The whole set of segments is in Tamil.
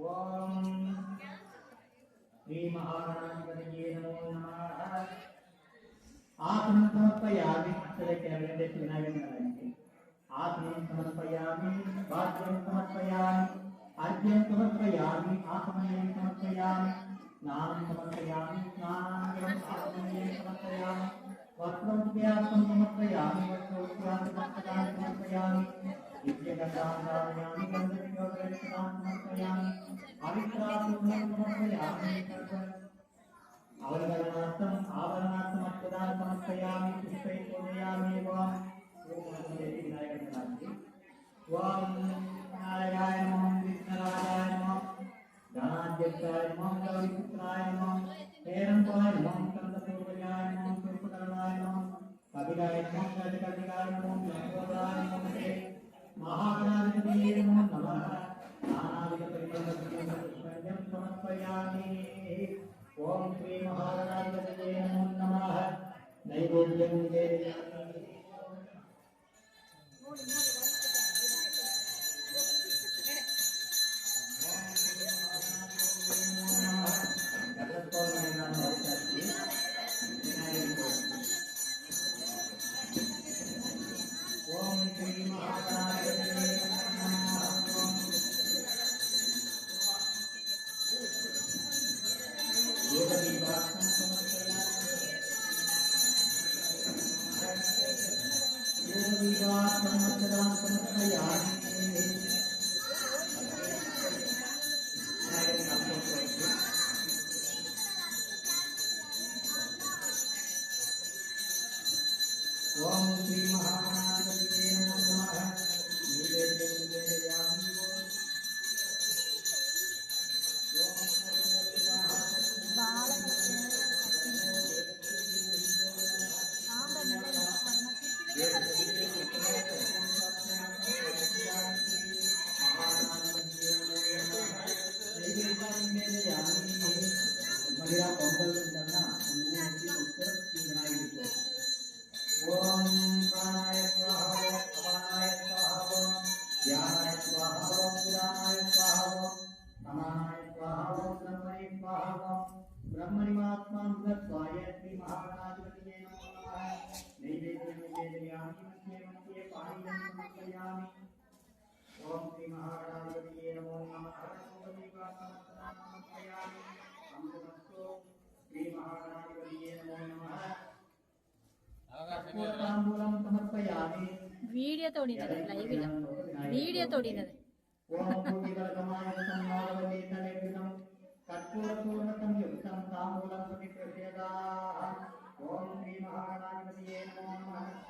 ओम श्री महागणाधिपतये नमो नमः। आत्मन समर्पयामि चले कैमरे देख लेना ये बनाएँगे आत्मन समर्पयामि वाक्यम समर्पयामि अर्घ्यं समर्पयामि आत्मनयं समर्पयामि नाम समर्पयामि स्नानम् आत्मनयं समर्पयामि वस्त्रौद्यासं समर्पयामि वस्त्रौद्यासमस्तकानि समर्पयामि नित्यकथां गायामि गन्धविनोदरचनां समर्पयामि அவதரணார்த்தம் ஆபரணார்த்தம் அற்புதா சமர்ப்பயாமி புஷ்பை பூஜையாமி வா ஓம் அனுமதி விநாயகர் நாமி ஓம் நாராயணாய நமம் விஷ்ணராஜாய நமம் ஜனாத்யத்தாய நமம் கவிபுத்திராய நமம் பேரம்பாய நமம் கந்தபூர்வையாய நமம் नानाविधपरिमलद्रव्यं समर्पयामि ॐ श्रीमहागणाधिपतये नमो नमः नैवेद्यं देवयामि วาสนาจราสังขยาน समर्पयामि ॐ श्रीमहागणाधिपतये नमो नमः समर्पयामि अमृतस्तु श्रीमहागणाधिपतये नमो नमः கற்பூரதாம்பூலம் தாம்பூலம் சுதி ஓம் ஸ்ரீ மகாராஜபதியே நமோ நமः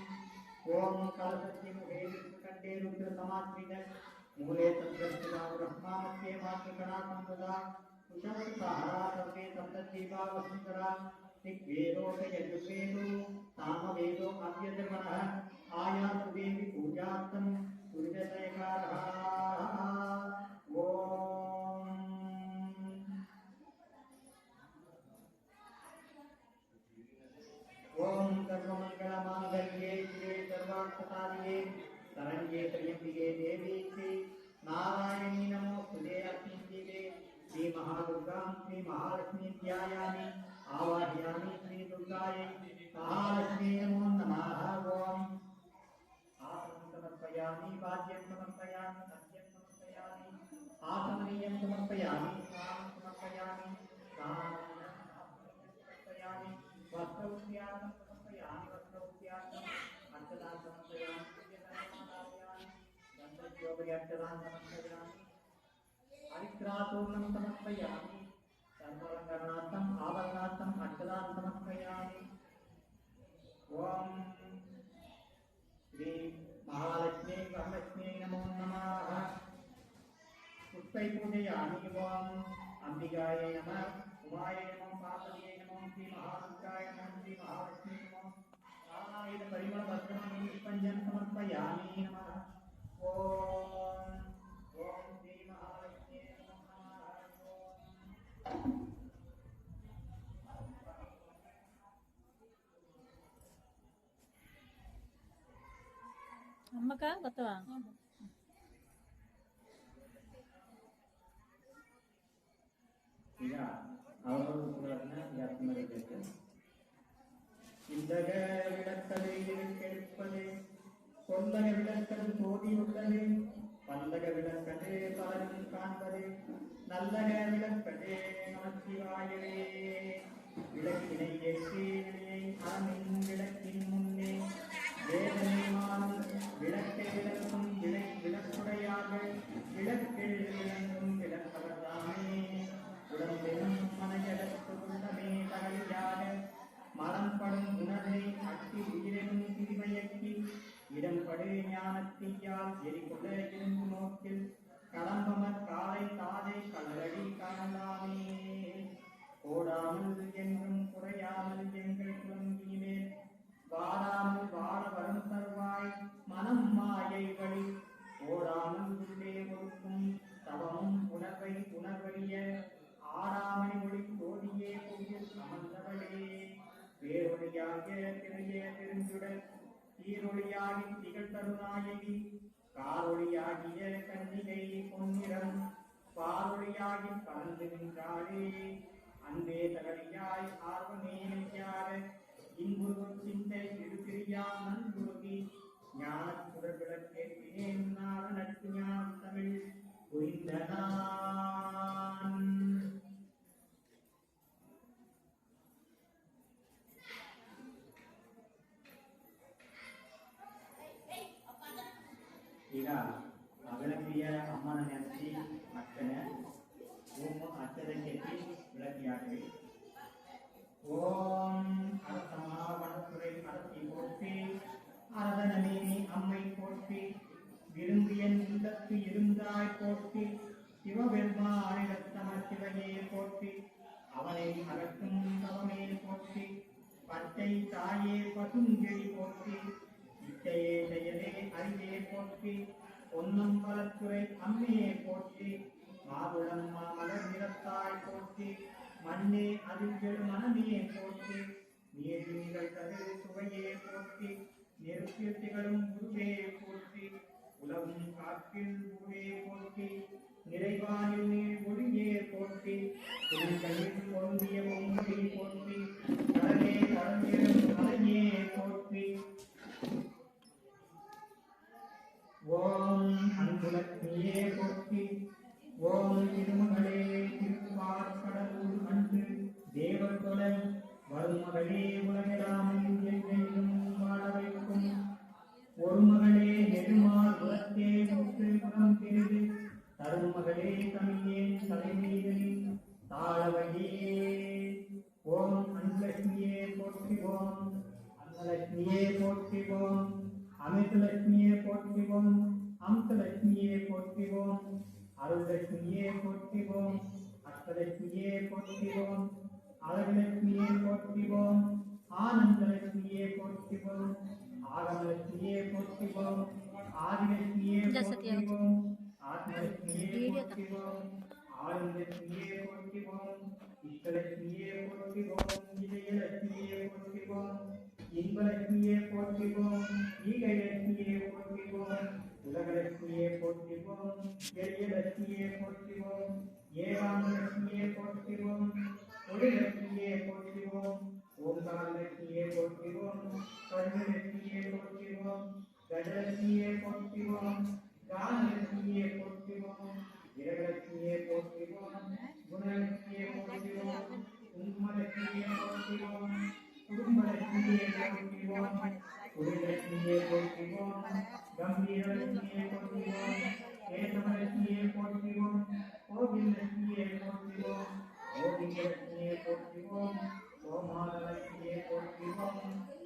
ओम सरस्वती मुखे कंठे रुद्र समात्मिकं मूले तद्रष्टिराहुरह्मामध्ये मातृकणा संपदा कुशंसुताहरा सर्वे सप्तदीपा वसुंधरा ऋग्वेदोपयजुर्वेदो सामवेदो अव्यधर्मणः आयातुदेवी पूजार्थं सूर्यशयकार சம்பூர்ணம் சமர்ப்பயாமி சர்வலங்கரணார்த்தம் ஆபரணார்த்தம் அட்டதாம் சமர்ப்பயாமி ஓம் ஸ்ரீ மகாலட்சுமி வரலட்சுமி நமோ நமாக புஷ்பை பூஜையாமி ஓம் அம்பிகாயை நம உமாய நமம் பார்வதியை நமம் ஸ்ரீ மகாலட்சாய நமம் ஸ்ரீ மகாலட்சுமி நமம் ராமாயுத பரிமள பத்மம் பஞ்சம் சமர்ப்பயாமி అమ్మకా కొత్తవా இந்தக விடத்தலை கெடுப்பது கொந்தக விளக்கது தோதியுள்ளது பல்லக விளக்கது பலரும் காண்பது நல்லக விளக்கது நமச்சிவாயவே விளக்கினை ஏற்றி அறமின் விளக்கு ஞானத்தீயால் நோக்கில் கடம்பமர் காலை தாதை கல்லடி காணலாமே ஓடாமல் என்றும் குறையாமல் எங்கள் குலங்கினேன் வாடாமல் வாழ வரும் தருவாய் மனம் மாயை வழி. ஓடாமல் உள்ளே ஒடுக்கும் தவமும் உணர்வை உணர்வறிய ஆடாமணி ஒளி கோடியே கோயில் அமர்ந்தவளே. பேரொழியாக திரைய பெருஞ்சுடல் சீரொழியாகி திகழ்தருநாயகி பாரொழியாகி பறந்து நின்றாளே அன்பே தகடியாய் ஆர்வமே நெய்யார இன்புரு சிந்தை இடுபிரியா திருச்செட்டி விளக்கியாற்றி ஓம் அரசமா வனத்துறை அரசி போற்றி அரதனமேனி அம்மை போற்றி விரும்பிய உள்ளத்து இருந்தாய் போற்றி சிவபெருமானிடத்தம சிவையே போற்றி அவனை அகற்றும் தவமே போற்றி பச்சை தாயே பசுஞ்செடி போற்றி இச்சையே செயலே அறிவே போற்றி பொன்னம்பலத்துறை அம்மையே போற்றி மாதுளம் மாமலர் நிறத்தாய் போற்றி மண்ணே அதில் மனமே போற்றி நீர்மீகள் தரு சுவையே போற்றி நெருப்பில் திகழும் குருவே போற்றி உலகும் காற்றில் ஊரே போற்றி நிறைவானில் நீர் ஒளியே போற்றி திருக்கையில் பொருந்திய பொங்கி போற்றி கடலே வரும் மகளே உலகெல்லாம் எங்கெங்கும் வாழ வைக்கும். ஒரு மகளே நெடுமால் உலத்தே முற்று குணம் பெரிது தரும் மகளே தமிழே தலைமீதனில் தாழவையே ஓம் அன்பலட்சுமியே போற்றுவோம். அன்னலட்சுமியே போற்றுவோம். அமிர்தலட்சுமியே போற்றுவோம். அம்சலட்சுமியே போற்றுவோம். அருள்லட்சுமியே போற்றுவோம். அஷ்டலட்சுமியே போற்றுவோம். அழகுலட்சுமியே போற்றுவோம் ஆனந்தலட்சுமியே போற்றுவோம் ஆகமலட்சுமியே போற்றுவோம் ஆதிலட்சுமியே இந்த சத்யா. போற்றுவோம் ஆத்மலட்சுமியே வீடியோ தான். போற்றுவோம் ஆளுந்தலட்சுமியே போற்றுவோம் இஷ்டலட்சுமியே போற்றுவோம் இதயலட்சுமியே போற்றுவோம் இன்பலட்சுமியே போற்றுவோம் ஈகைலட்சுமியே போற்றுவோம் உலகலட்சுமியே போற்றுவோம் எளியலட்சுமியே போற்றுவோம் ஏகாந்தலட்சுமியே போற்றுவோம் ஒளிலட்சுமியே போற்றுவோம் ஓங்காரலட்சுமியே போற்றுவோம் கருணலட்சுமியே போற்றுவோம் கஜலட்சுமியே போற்றுவோம் கானலட்சுமியே போற்றுவோம் இரகலட்சுமியே போற்றுவோம் குணலட்சுமியே போற்றுவோம் குங்குமலட்சுமியே போற்றுவோம் குடும்பலட்சுமியே போற்றுவோம் குருலட்சுமியே போற்றுவோம் கம்பீரலட்சுமியே போற்றுவோம் கேசவலட்சுமியை போற்றிவோம் கோமாதலட்சுமியை போற்றிவோம்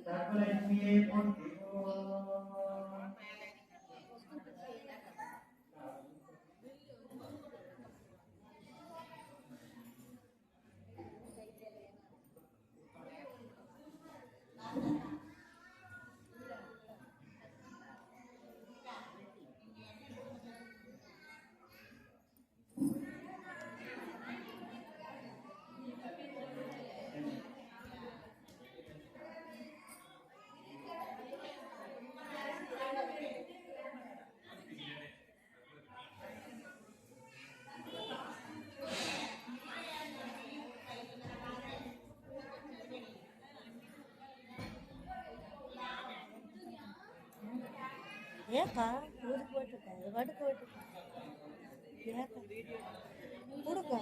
சர்வலட்சுமியை போற்றிவோம் ஏக்கா ஊருக்கு போட்டுருக்க இது பாட்டுக்கு போட்டுருக்க ஏக்கா கொடுக்க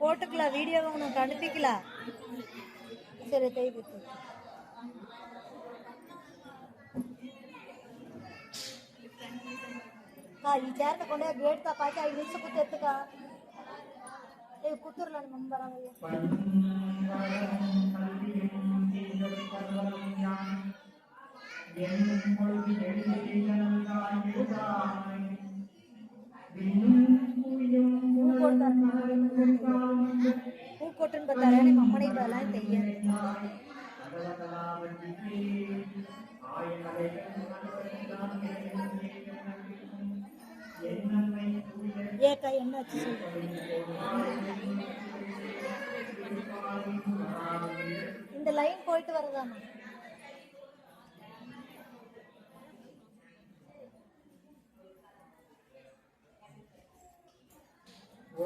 போட்டுக்கலாம் வீடியோவை உனக்கு அனுப்பிக்கலாம் சரி தேய்க்கு అక్క ఈ చేరత కొండే గేట్ తా పాకి ఐదు నిమిషం కుత్త ఎత్తుక ఏ కుత్తూరులో என்னும் பொழுது எழுதியிருந்தாய் எழுதாமை இந்த லைன் போயிட்டு வரதாமா Ya,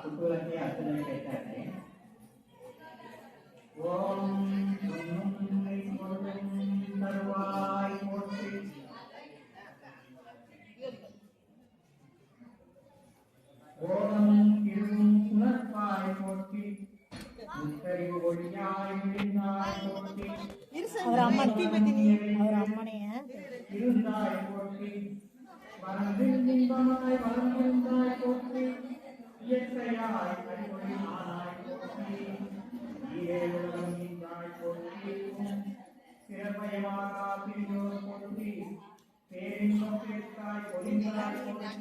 betul lagi ya, sudah kita. அவர் அம்மனை அவர் அம்மனைய இருந்தாய் இன்பமாய் போற்றி இயற்கையாய் போற்றி போற்றி பிரியோர் போற்றி பேரின்பம் சேர்த்தாய் பொழிந்தாய் போற்றி.